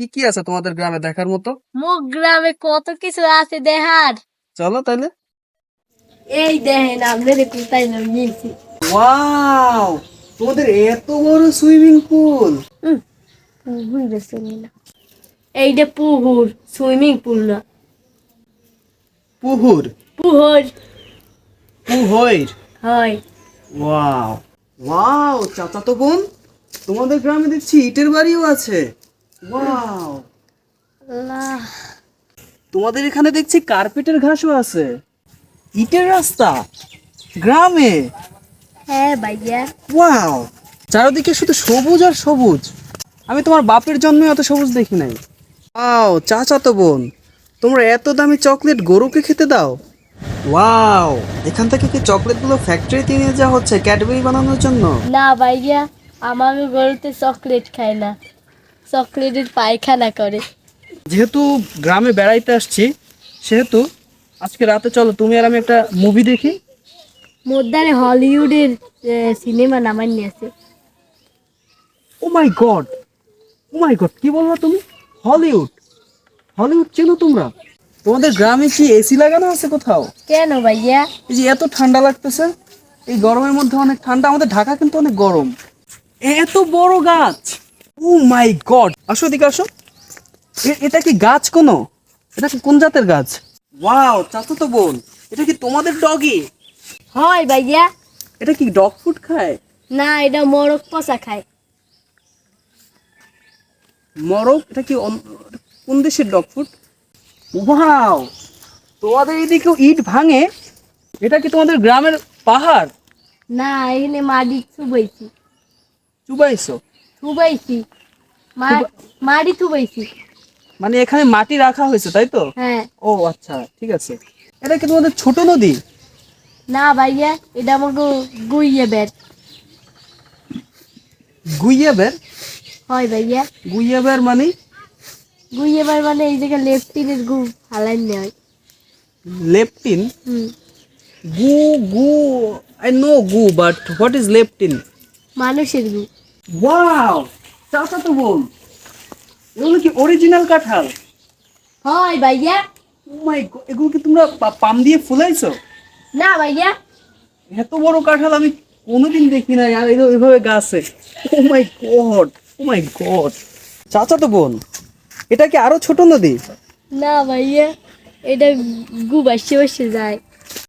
কি কি আছে তোমাদের গ্রামে দেখার মতো? মুখ গ্রামে কত কিছু আছে দেখার। চলো তাহলে এই দেখেন আপনাদের কোথায় নিয়েছি। ওয়াও তোমাদের এত বড় সুইমিং পুল। পুহুর বেছে না এইটা পুহুর সুইমিং পুল না। পুহুর? পুহুর। পুহইর হয়। ওয়াও ওয়াও চাচা তো বোন তোমাদের গ্রামে দেখছি ইটের বাড়িও আছে। ওয়াও আল্লাহ। তোমাদের এখানে দেখছি কার্পেটের ঘাসও আছে। ইটের রাস্তা। গ্রামে। হ্যাঁ ভাইয়া। ওয়াও চারিদিকে শুধু সবুজ আর সবুজ। আমি তোমার বাপের জন্মে অত সবুজ দেখি নাই। ওয়াও চাচা তো বোন। তোমরা এত দামি চকলেট গরুকে খেতে দাও। ওয়াও এখান থেকে কি চকলেটগুলো ফ্যাক্টরিতে নিয়ে যাওয়া হচ্ছে ক্যাডবেরি বানানোর জন্য? না ভাইয়া। আমার গরুতে চকলেট খায় না। চকলেটের পায়খানা করে। যেহেতু গ্রামে বেড়াইতে আসছি সেহেতু আজকে রাতে চলো তুমি আর আমি একটা মুভি দেখি। মোদ্দারে হলিউডের সিনেমা নামাই নিয়েছে ও মাই গড ও মাই গড কি বলব তুমি? হলিউড! হলিউড চেনো তোমরা? তোমাদের গ্রামে কি এসি লাগানো আছে কোথাও? কেন ভাইয়া? এই যে এত ঠান্ডা লাগতেছে এই গরমের মধ্যে অনেক ঠান্ডা আমাদের ঢাকা কিন্তু অনেক গরম। এত বড় গাছ! ও মাই গড আসো এদিকে আসো। এটা কি গাছ কোনো? এটা কি কোন জাতের গাছ? ওয়াও চাচা তো বোন। এটা কি তোমাদের ডগি হয় ভাইয়া। এটা কি ডগ ফুড খায়? না এটা মরক পচা খায়। মরক এটা কি কোন দেশের ডগ ফুড ওয়াও তোমাদের এদিকেও ইট ভাঙে। এটা কি তোমাদের গ্রামের পাহাড়? না এখানে মাটি চুবাইছি। চুবাইছো? থুবাইছি। মাটি থুবাইছি। মানে এখানে মাটি রাখা হয়েছে তাই তো? হ্যাঁ। ও আচ্ছা ঠিক আছে। এটা কি তোমাদের ছোট নদী? না ভাইয়া এটা আমাকে গুইয়ে বেট গুইয়াবের হয় ভাইয়া। গুইয়াবের মানে? গুইয়ে বার মানে এই জায়গায় লেফটিনের গু হালাইন নেয় লেপটিন? হুম। গু গু আই নো গু বাট হোয়াট ইজ লেপটিন? মানুষের গু। ওয়াও চাচা তো বল এগুলো কি অরিজিনাল কাঁঠাল? হয় ভাইয়া। মাই এগুলো কি তোমরা পাম দিয়ে ফুলাইছো? না ভাইয়া। এত বড় কাঁঠাল আমি কোনোদিন দেখি নাই আর এভাবে গাছে। ও মাই গড ও মাই গড চাচা তো বোন এটা কি আরও ছোট নদী? না ভাইয়া এটা গু বাসে বাসে যায়।